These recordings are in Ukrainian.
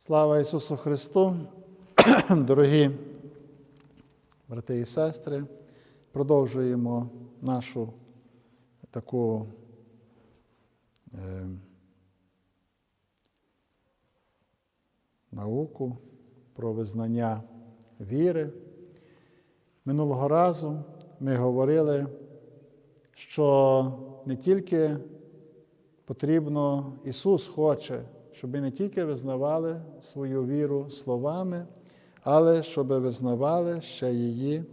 Слава Ісусу Христу, дорогі брати і сестри, продовжуємо нашу таку е, науку про визнання віри. Минулого разу ми говорили, що не тільки потрібно, Ісус хоче, щоб не тільки визнавали свою віру словами, але щоб визнавали ще її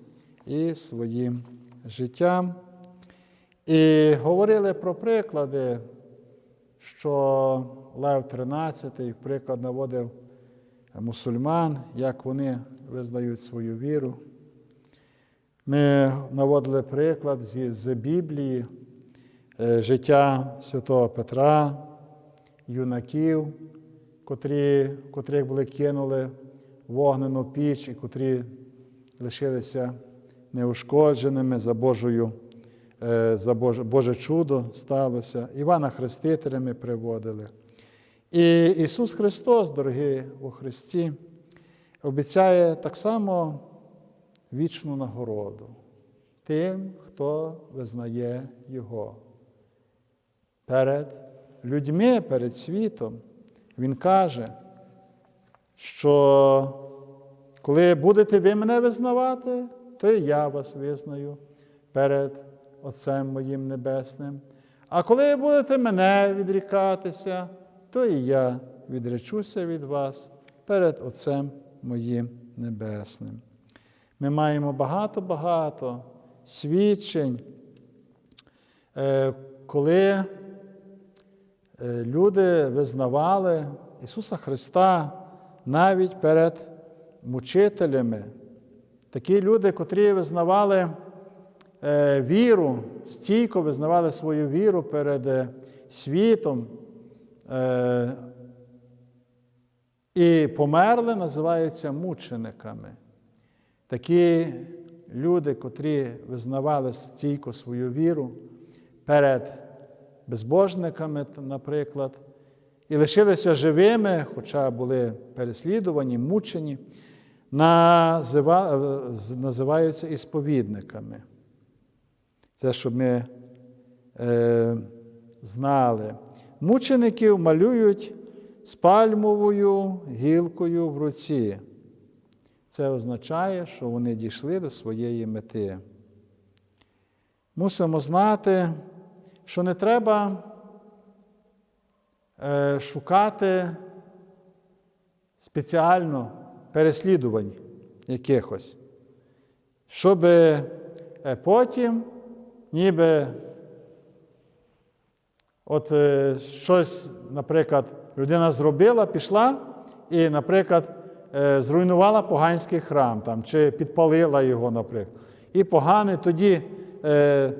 і своїм життям. І говорили про приклади, що Лев XIII приклад наводив мусульман, як вони визнають свою віру. Ми наводили приклад з, Біблії, е, життя святого Петра, юнаків, котрі, котрих були кинули вогнену піч і котрі лишилися неушкодженими за Божою, е, за Боже, Боже чудо сталося. Івана Хрестителя ми приводили. І Ісус Христос, дорогі у Христі, обіцяє так само вічну нагороду тим, хто визнає Його. Перед людьми, перед світом. Він каже, що коли будете ви мене визнавати, то і я вас визнаю перед Отцем моїм Небесним. А коли будете мене відрікатися, то і я відречуся від вас перед Отцем моїм Небесним. Ми маємо багато-багато свідчень, е, коли люди визнавали Ісуса Христа навіть перед мучителями. Такі люди, котрі визнавали е, віру, стійко визнавали свою віру перед світом і померли, називаються мучениками. Такі люди, котрі визнавали стійко свою віру перед безбожниками, наприклад, і лишилися живими, хоча були переслідувані, мучені, називаються ісповідниками. Це щоб ми е, знали. Мучеників малюють з пальмовою гілкою в руці. Це означає, що вони дійшли до своєї мети. Мусимо знати, що не треба е, шукати спеціально переслідувань якихось, щоб потім ніби от е, щось, наприклад, людина зробила, пішла і, наприклад, зруйнувала поганський храм там, чи підпалила його, наприклад. І погані тоді е,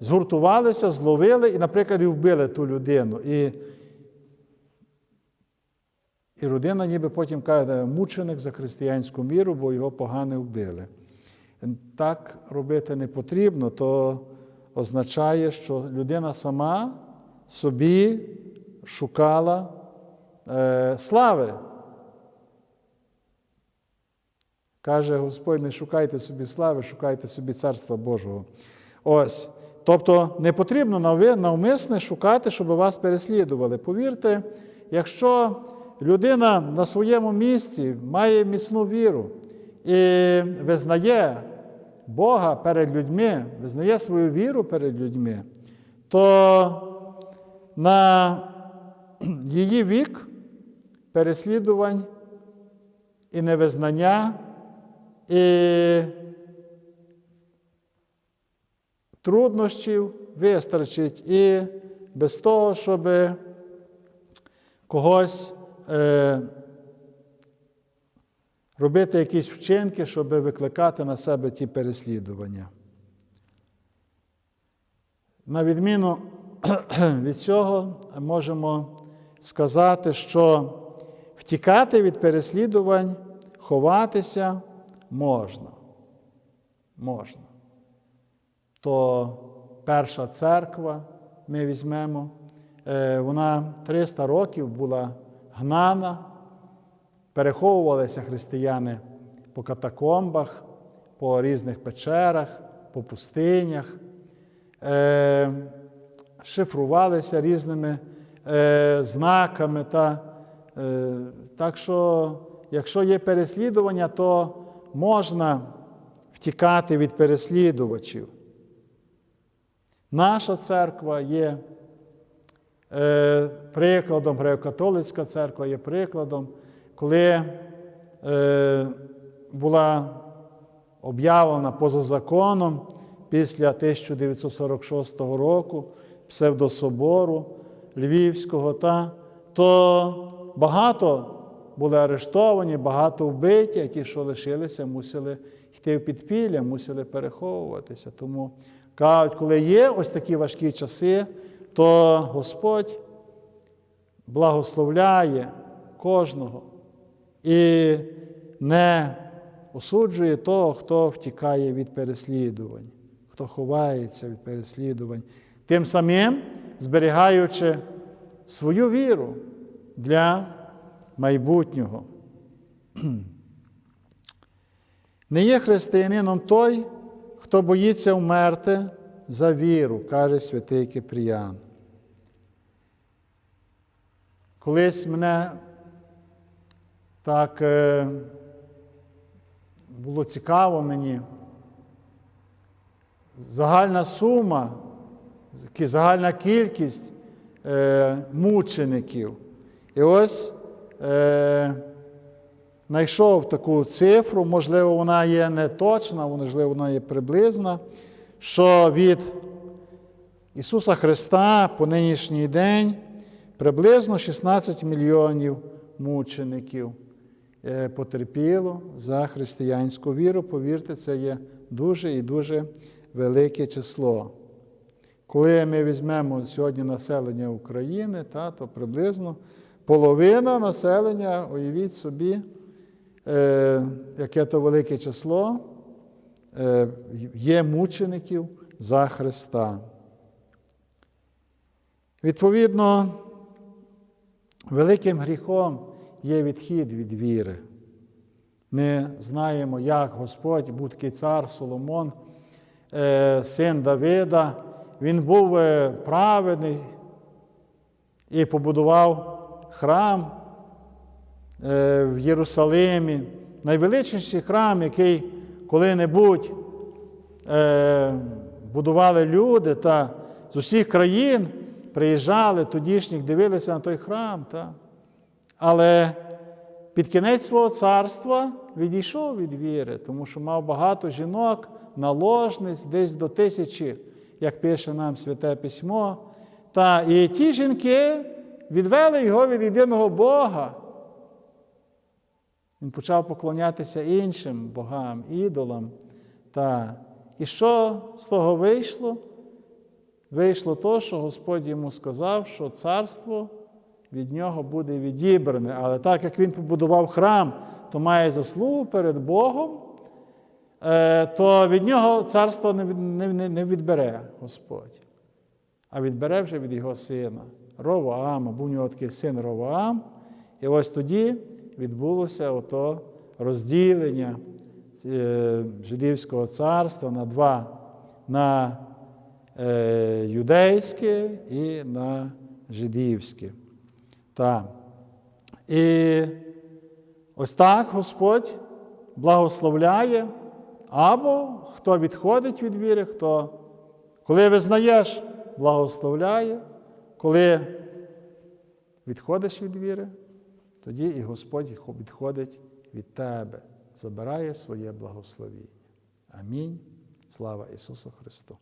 згуртувалися, зловили і, наприклад, і вбили ту людину. І і родина ніби потім каже, мученик за християнську міру, бо його погано вбили. Так робити не потрібно, то означає, що людина сама собі шукала е, слави. Каже Господь, не шукайте собі слави, шукайте собі Царства Божого. Ось. Тобто не потрібно навмисне шукати, щоб вас переслідували. Повірте, якщо людина на своєму місці має міцну віру і визнає Бога перед людьми, визнає свою віру перед людьми, то на її вік переслідувань і невизнання і труднощів вистачить і без того, щоб когось е, робити якісь вчинки, щоб викликати на себе ті переслідування. На відміну від цього можемо сказати, що втікати від переслідувань, ховатися можна. Можна. То перша церква ми візьмемо, вона 300 років була гнана переховувалися християни по катакомбах, по різних печерах, по пустинях, е, шифрувалися різними е, знаками. Та, е, так що, якщо є переслідування, то можна втікати від переслідувачів. Наша церква є е, прикладом, греко-католицька церква є прикладом, коли е, була об'явлена поза законом після 1946 року псевдособору Львівського, та, то багато були арештовані, багато вбиті, а ті, що лишилися, мусили йти в підпілля, мусили переховуватися. Тому кажуть, коли є ось такі важкі часи, то Господь благословляє кожного і не осуджує того, хто втікає від переслідувань, хто ховається від переслідувань, тим самим зберігаючи свою віру для майбутнього. Не є християнином той, хто боїться вмерти за віру, каже святий Кипріян. Колись мене так е, було цікаво мені. Загальна сума, загальна кількість е, мучеників. І ось е, знайшов таку цифру, можливо, вона є не точна, можливо, вона є приблизна, що від Ісуса Христа по нинішній день приблизно 16 мільйонів мучеників е, потерпіло за християнську віру. Повірте, це є дуже і дуже велике число. Коли ми візьмемо сьогодні населення України, та, то приблизно половина населення, уявіть собі, яке то велике число, е, є мучеників за Христа. Відповідно, великим гріхом є відхід від віри. Ми знаємо, як Господь був такий цар Соломон, е, син Давида, він був е, праведний і побудував храм е, в Єрусалимі, найвеличніший храм, який коли-небудь е, будували люди та з усіх країн приїжджали тодішніх, дивилися на той храм. Та. Але під кінець свого царства відійшов від віри, тому що мав багато жінок, наложниць, десь до тисячі, як пише нам Святе Письмо. Та, і ті жінки відвели його від єдиного Бога. Він почав поклонятися іншим богам, ідолам. Та. І що з того вийшло? Вийшло то, що Господь йому сказав, що царство від нього буде відібране. Але так як він побудував храм, то має заслугу перед Богом, е, то від нього царство не від- не- не- не відбере Господь, а відбере вже від його сина, Ровоама. Був у нього такий син Ровоам. І ось тоді відбулося ото розділення е, жидівського царства на два. на е, юдейське і на жидівське. Так. І ось так Господь благословляє, або хто відходить від віри, хто, коли визнаєш, благословляє, коли відходиш від віри, тоді і Господь відходить від тебе, забирає своє благословіння. Амінь. Слава Ісусу Христу!